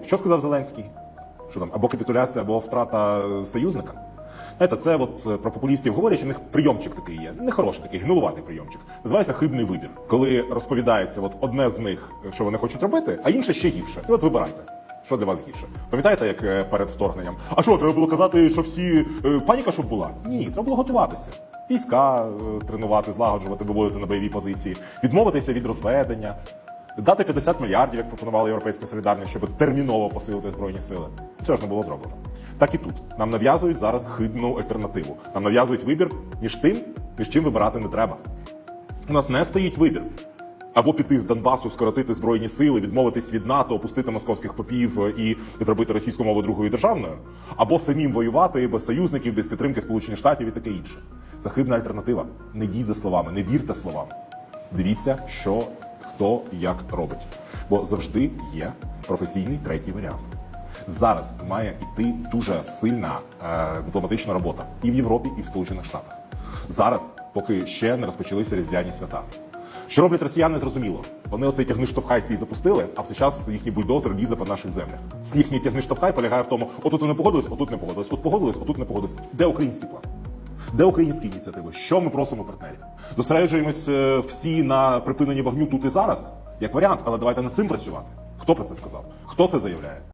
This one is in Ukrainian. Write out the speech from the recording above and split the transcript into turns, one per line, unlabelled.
роблять. Що сказав Зеленський? Що там або капітуляція, або втрата е, союзника? Знаєте, це от е, про популістів говорять, що у них прийомчик такий є, нехороший такий, гнилуватий прийомчик. Називається хибний вибір, коли розповідається от одне з них, що вони хочуть робити, а інше ще гірше. І от вибирайте. Що для вас гірше? Пам'ятаєте, як е, перед вторгненням? А що, треба було казати, що всі паніка, щоб була? Ні, треба було готуватися. Війська тренувати, злагоджувати, виводити на бойові позиції, відмовитися від розведення, дати 50 мільярдів, як пропонувала Європейська солідарність, щоб терміново посилити збройні сили. Це ж не було зроблено. Так і тут нам нав'язують зараз хибну альтернативу. Нам нав'язують вибір між тим, між чим вибирати не треба. У нас не стоїть вибір. Або піти з Донбасу, скоротити збройні сили, відмовитись від НАТО, опустити московських попів е, і зробити російську мову другою державною, або самим воювати без союзників, без підтримки Сполучених Штатів і таке інше. Це хибна альтернатива. Не йдіть за словами, не вірте словам. Дивіться, що хто як робить. Бо завжди є професійний третій варіант. Зараз має йти дуже сильна е, дипломатична робота і в Європі, і в Сполучених Штатах. Зараз, поки ще не розпочалися різдвяні свята. Що роблять росіяни, зрозуміло. Вони оцей тягни штовхай свій запустили, а в цей час їхній бульдозер лізе по наших землях. Їхній тягни штовхай полягає в тому, отут вони погодились, отут не погодились, тут погодились, отут не погодились. Де український план? Де українські ініціативи? Що ми просимо партнерів? Зосереджуємось е, всі на припиненні вогню тут і зараз, як варіант, але давайте над цим працювати. Хто про це сказав? Хто це заявляє?